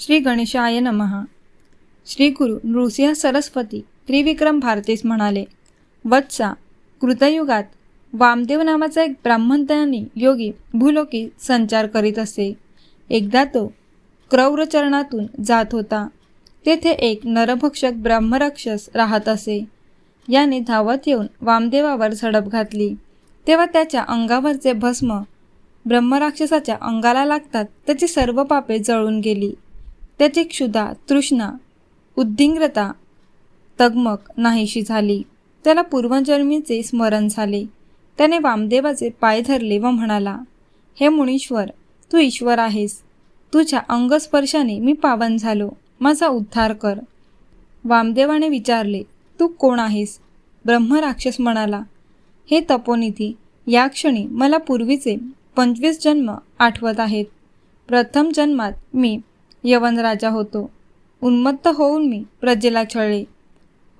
श्री गणेशाय नमः. श्री गुरु नृसिंह सरस्वती त्रिविक्रम भारतीस म्हणाले वत्सा कृतयुगात वामदेव नावाचा एक ब्राह्मणत्यानी योगी भूलोकी संचार करीत असे. एकदा तो क्रौरचरणातून जात होता. तेथे एक नरभक्षक ब्रह्मराक्षस राहत असे. याने धावत येऊन वामदेवावर झडप घातली. तेव्हा त्याच्या अंगावरचे भस्म ब्रह्मराक्षसाच्या अंगाला लागतात त्याची सर्व पापे जळून गेली. त्याची क्षुधा तृष्णा उद्दिंग्रता तगमक नाहीशी झाली. त्याला पूर्वजन्मीचे स्मरण झाले. त्याने वामदेवाचे पाय धरले व म्हणाला हे मुनीश्वर तू ईश्वर आहेस. तुझ्या अंगस्पर्शाने मी पावन झालो. माझा उद्धार कर. वामदेवाने विचारले तू कोण आहेस? ब्रह्मराक्षस म्हणाला हे तपोनिधी या क्षणी मला पूर्वीचे पंचवीस जन्म आठवत आहेत. प्रथम जन्मात मी यवनराजा होतो. उन्मत्त होऊन मी प्रजेला छळले.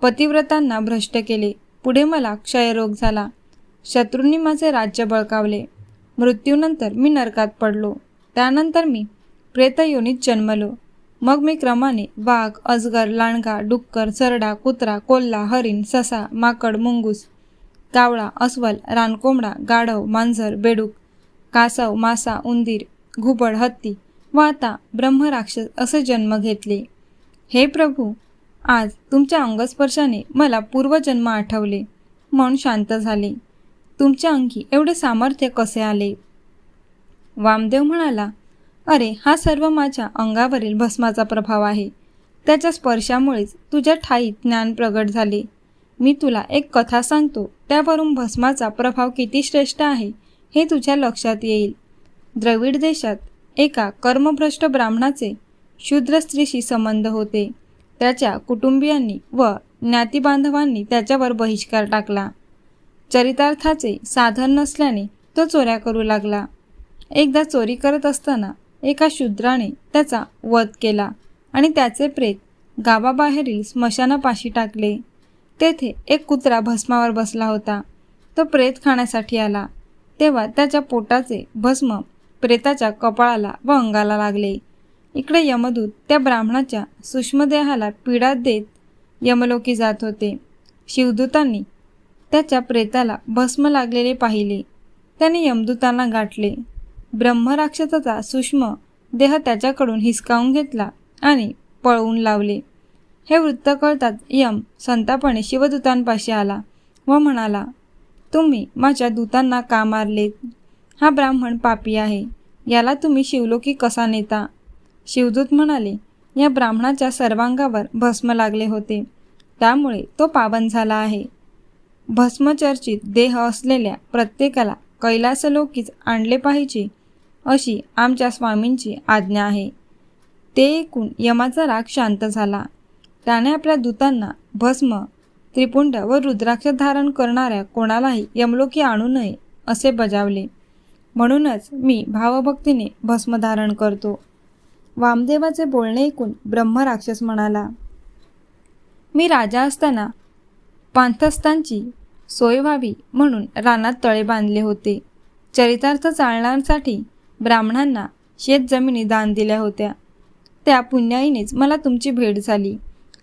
पतिव्रतांना भ्रष्ट केले. पुढे मला क्षयरोग झाला. शत्रूंनी माझे राज्य बळकावले. मृत्यूनंतर मी नरकात पडलो. त्यानंतर मी प्रेतयोनीत जन्मलो. मग मी क्रमाने वाघ अजगर लांडगा डुक्कर सरडा कुत्रा कोल्हा हरिण ससा माकड मुंगूस कावळा अस्वल रानकोंबडा गाढव मांजर बेडूक कासव मासा उंदीर घुबड हत्ती व आता ब्रह्मराक्षस असे जन्म घेतले. हे प्रभू आज तुमच्या अंगस्पर्शाने मला पूर्वजन्म आठवले. मन शांत झाले. तुमच्या अंगी एवढे सामर्थ्य कसे आले? वामदेव म्हणाला अरे हा सर्व माझ्या अंगावरील भस्माचा प्रभाव आहे. त्याच्या स्पर्शामुळेच तुझ्या ठाईत ज्ञान प्रगट झाले. मी तुला एक कथा सांगतो. त्यावरून भस्माचा प्रभाव किती श्रेष्ठ आहे हे तुझ्या लक्षात येईल. द्रविड देशात एका कर्मभ्रष्ट ब्राह्मणाचे शूद्र स्त्रीशी संबंध होते. त्याच्या कुटुंबियांनी व ज्ञातीबांधवांनी त्याच्यावर बहिष्कार टाकला. चरितार्थाचे साधन नसल्याने तो चोऱ्या करू लागला. एकदा चोरी करत असताना एका शूद्राने त्याचा वध केला आणि त्याचे प्रेत गावाबाहेरील स्मशानापाशी टाकले. तेथे एक कुत्रा भस्मावर बसला होता. तो प्रेत खाण्यासाठी आला. तेव्हा त्याच्या पोटाचे भस्म प्रेताच्या कपाळाला व अंगाला लागले. इकडे यमदूत त्या ब्राह्मणाच्या सूक्ष्मदेहाला पीडा देत यमलोकी जात होते. शिवदूतांनी त्याच्या प्रेताला भस्म लागलेले पाहिले. त्याने यमदूतांना गाठले. ब्रह्मराक्षसाचा सूक्ष्म देह त्याच्याकडून हिसकावून घेतला आणि पळवून लावले. हे वृत्त कळतात यम संतापणे शिवदूतांपाशी आला व म्हणाला तुम्ही माझ्या दूतांना का मारलेत? हा ब्राह्मण पापी आहे. याला तुम्ही शिवलोकी कसा नेता? शिवदूत म्हणाले या ब्राह्मणाच्या सर्वांगावर भस्म लागले होते. त्यामुळे तो पावन झाला आहे. भस्मचर्चित देह असलेल्या प्रत्येकाला कैलासलोकीच आणले पाहिजे अशी आमच्या स्वामींची आज्ञा आहे. ते ऐकून यमाचा राग शांत झाला. त्याने आपल्या दूतांना भस्म त्रिपुंड व रुद्राक्ष धारण करणाऱ्या कोणालाही यमलोकी आणू नये असे बजावले. म्हणूनच मी भावभक्तीने भस्म धारण करतो. वामदेवाचे बोलणे ऐकून ब्रह्मराक्षस म्हणाला मी राजा असताना पांथस्थांची सोय व्हावी म्हणून रानात तळे बांधले होते. चरितार्थ चालण्यासाठी ब्राह्मणांना शेतजमिनी दान दिल्या होत्या. त्या पुण्याईनेच मला तुमची भेट झाली.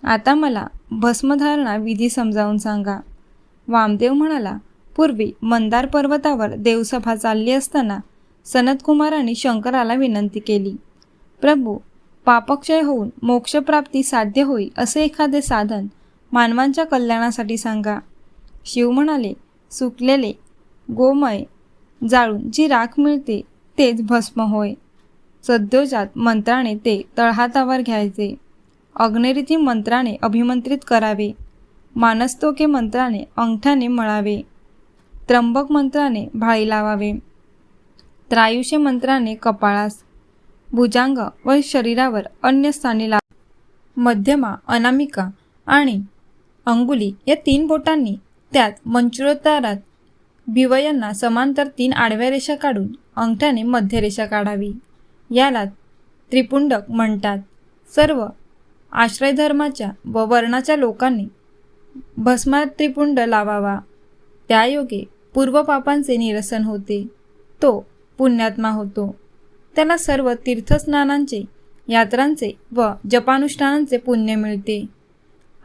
आता मला भस्मधारणा विधी समजावून सांगा. वामदेव म्हणाला पूर्वी मंदार पर्वतावर देवसभा चालली असताना सनतकुमारांनी शंकराला विनंती केली प्रभू पापक्षय होऊन मोक्षप्राप्ती साध्य होईल असे एखादे साधन मानवांच्या कल्याणासाठी सांगा. शिव म्हणाले सुकलेले गोमय जाळून जी राख मिळते तेच भस्म होय. सद्योजात मंत्राने ते तळहातावर घ्यायचे. अग्निरीती मंत्राने अभिमंत्रित करावे. मानस्तोके मंत्राने अंगठ्याने मळावे. त्र्यंबक मंत्राने भाळी लावावे. त्रायुष्य मंत्राने कपाळास. भुजांग व शरीरावर अन्य स्थानी ला मध्यमा अनामिका आणि अंगुली या तीन बोटांनी त्यात मंचुरोत्तारात भिवयांना समांतर तीन आडव्या रेषा काढून अंगठ्याने मध्यरेषा काढावी. याला त्रिपुंडक म्हणतात. सर्व आश्रयधर्माच्या व वर्णाच्या लोकांनी भस्मा त्रिपुंड लावावा. त्यायोगे पूर्वपापांचे निरसन होते. तो पुण्यात्मा होतो. त्याला सर्व तीर्थस्नानांचे यात्रांचे व जपानुष्ठानांचे पुण्य मिळते.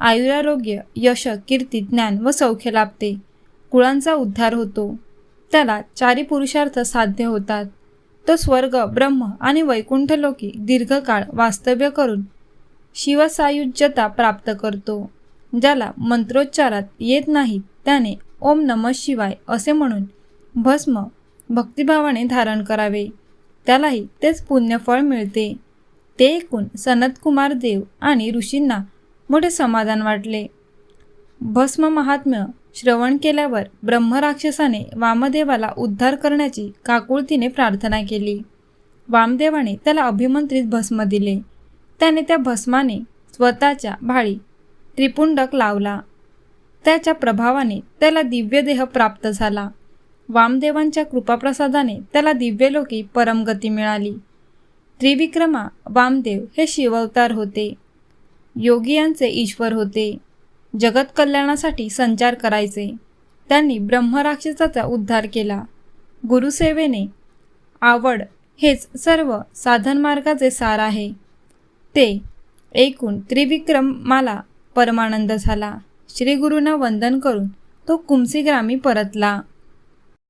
आयुरारोग्य यश कीर्ती ज्ञान व सौख्य लाभते. कुळांचा उद्धार होतो. त्याला चारी पुरुषार्थ साध्य होतात. तो स्वर्ग ब्रह्म आणि वैकुंठ लोकी दीर्घकाळ वास्तव्य करून शिवसायुज्यता प्राप्त करतो ज्याला मंत्रोच्चारात येत नाहीत त्याने ओम नम शिवाय असे म्हणून भस्म भक्तिभावाने धारण करावे. त्यालाही तेच पुण्यफळ मिळते. ते ऐकून सनतकुमार देव आणि ऋषींना मोठे समाधान वाटले. भस्म महात्म्य श्रवण केल्यावर ब्रह्मराक्षसाने वामदेवाला उद्धार करण्याची काकुळतीने प्रार्थना केली. वामदेवाने त्याला अभिमंत्रित भस्म दिले. त्याने त्या भस्माने स्वतःच्या भाळी त्रिपुंडक लावला. त्याच्या प्रभावाने त्याला दिव्यदेह प्राप्त झाला. वामदेवांच्या कृपाप्रसादाने त्याला दिव्यलोकी परमगती मिळाली. त्रिविक्रमा वामदेव हे शिवअवतार होते. योगियांचे ईश्वर होते. जगत कल्याणासाठी संचार करायचे. त्यांनी ब्रह्मराक्षसाचा उद्धार केला. गुरुसेवेने आवड हेच सर्व साधनमार्गाचे सार आहे. ते एकूण त्रिविक्रम मला परमानंद झाला. श्रीगुरूंना वंदन करून तो कुमसी ग्रामी परतला.